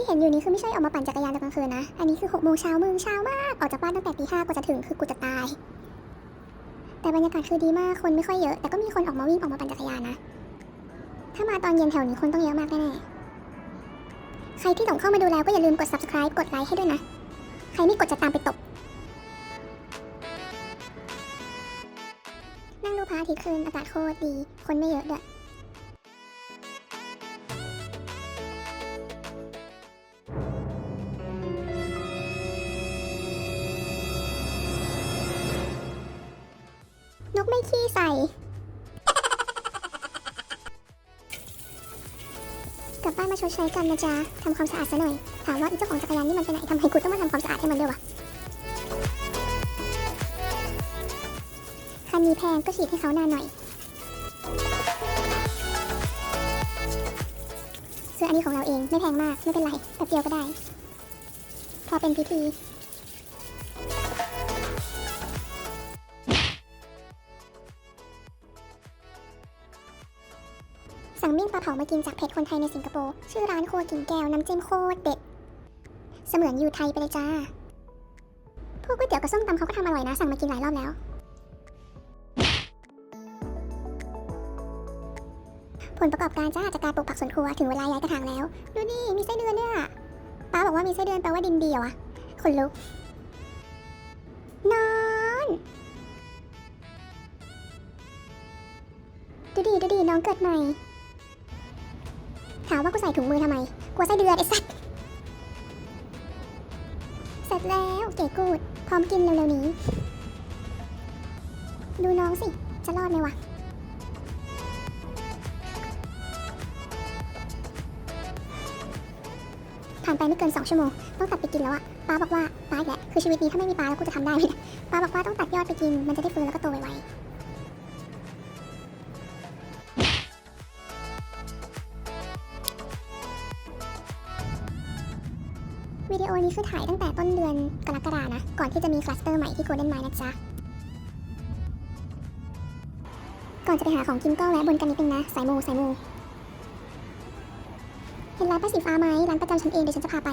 ที่เห็นอยู่นี้คือไม่ใช่ออกมาปั่นจักรยานตอนกลางคืนนะ อันนี้คือ6กโมงเช้ามึงเช้ามาก ออกจากบ้านตั้งแต่ตีห้ากว่าจะถึงคือกูจะตาย แต่บรรยากาศคือดีมาก คนไม่ค่อยเยอะ แต่ก็มีคนออกมาวิ่งออกมาปั่นจักรยานนะ ถ้ามาตอนเย็นแถวนี้คนต้องเยอะมากแน่ๆ ใครที่หลงเข้ามาดูแล้วก็อย่าลืมกด subscribe กดไลค์ให้ด้วยนะ ใครไม่กดจะตามไปตบ นั่งดูพระอาทิตย์คืนอากาศโคตรดี คนไม่เยอะด้วย นกไม่ขี้ใส่ กลับบ้านมาชดใช้กันนะจ๊ะทำความสะอาดซะหน่อย ถามว่าอีเจ้าของจักรยานนี่มันไปไหนทำไมกูต้องมาทำความสะอาดให้มันด้วยวะคันนี้แพงก็ฉีดให้เขานานหน่อยเสื้ออันนี้ของเราเองไม่แพงมากไม่เป็นไรแป๊บเดียวก็ได้ พอเป็นพิธี สั่งมิ่งปลาเผามากินจากเพจคนไทยในสิงคโปร์ ชื่อร้านครัวกิ่งแก้วน้ำจิ้มโคตรเด็ด เสมือนอยู่ไทยไปเลยจ้า พวกก๋วยเตี๋ยวกับส้มตำเขาก็ทำอร่อยนะ สั่งมากินหลายรอบแล้ว ผลประกอบการจ้าจากการปลูกผักสวนครัวถึงเวลาย้ายกระถางแล้ว ดูนี่มีไส้เดือนด้วยอะป้าบอกว่ามีไส้เดือนแปลว่าดินเดียวอะขนลุก นอนดูดิดูดิน้องเกิดใหม่ ถามว่ากูใส่ถุงมือทำไมกลัวไส้เดือนไอ้สัตว์เสร็จแล้วเก๋กูด พร้อมกินเร็วๆนี้ ดูน้องสิ จะรอดไหมวะผ่านไปไม่เกิน 2 ชั่วโมง ต้องตัดไปกินแล้วอะป้าบอกว่าป้าอีกแหละคือชีวิตนี้ถ้าไม่มีป้าแล้วกูจะทำได้ไหมป้าบอกว่าต้องตัดยอดไปกิน มันจะได้ฟื้นแล้วก็โตไวๆ ดีโอนี้คือถ่ายตั้งแต่ต้นเดือนกรกฎานะ ก่อนที่จะมีคลัสเตอร์ใหม่ที่โกลเด้นไมล์นะจ๊ะ ก่อนจะไปหาของกินก็แวะบนกันนิดนึงนะสายมูสายมู เห็นร้านป้าสีฟ้าไหมร้านประจำฉันเองเดี๋ยวฉันจะพาไป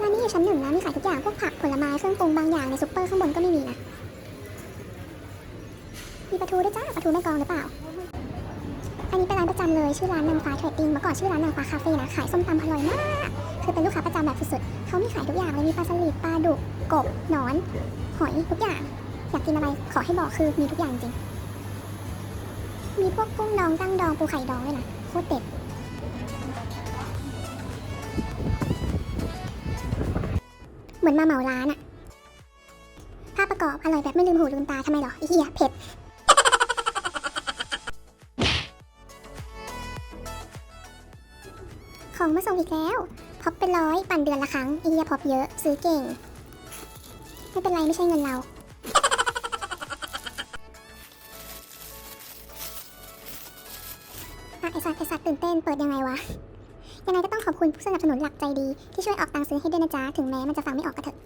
ร้านนี้อยู่ชั้นหนึ่งนะมีขายทุกอย่างพวกผักผลไม้เครื่องปรุงบางอย่างในซุปเปอร์ข้างบนก็ไม่มีนะมีปลาทูด้วยจ้าปลาทูแม่กองหรือเปล่า อันนี้เป็นร้านประจำเลยชื่อร้านนางฟ้าเทรดดิ้งเมื่อก่อนชื่อร้านนางฟ้าคาเฟ่นะขายส้มตำอร่อยมาก คือเป็นลูกค้าประจำแบบสุดๆเขามีขายทุกอย่างเลยมีปลาสลิดปลาดุกกบหนอน หอยทุกอย่าง อยากกินอะไรขอให้บอกคือมีทุกอย่างจริง มีพวกกุ้งดองตั้งดองปูไข่ดองด้วยนะโคตรเด็ดเหมือนมาเหมาร้านอะภาพประกอบอร่อยแบบไม่ลืมหูลืมตาทำไมหรอไอ้เหี้ยเผ็ดของมาส่งอีกแล้ว พอปเป็นร้อยปั่นเดือนละครั้งไอ้เหี้ยพอปเยอะ ซื้อเก่ง ไม่เป็นไรไม่ใช่เงินเรา อะไอสัตว์ไอสัตว์ตื่นเต้นเปิดยังไงวะ ยังไงก็ต้องขอบคุณผู้สนับสนุนหลักใจดี ที่ช่วยออกตังค์ซื้อให้ด้วยนะจ๊ะ ถึงแม้มันจะฟังไม่ออกก็เถอะ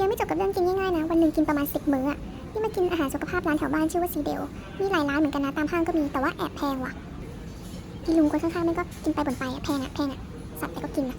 ยังไม่จบกับเรื่องกินง่ายๆนะ วันหนึ่งกินประมาณ 10 มื้ออะ นี่มากินอาหารสุขภาพร้านแถวบ้านชื่อว่าซีเดลมีหลายร้านเหมือนกันนะตามห้างก็มีแต่ว่าแอบแพงว่ะพี่ลุงคนข้างๆม่นก็กินไปบ่นไปอะแพงอะแพงอะสัตว์แต่ก็กินอะ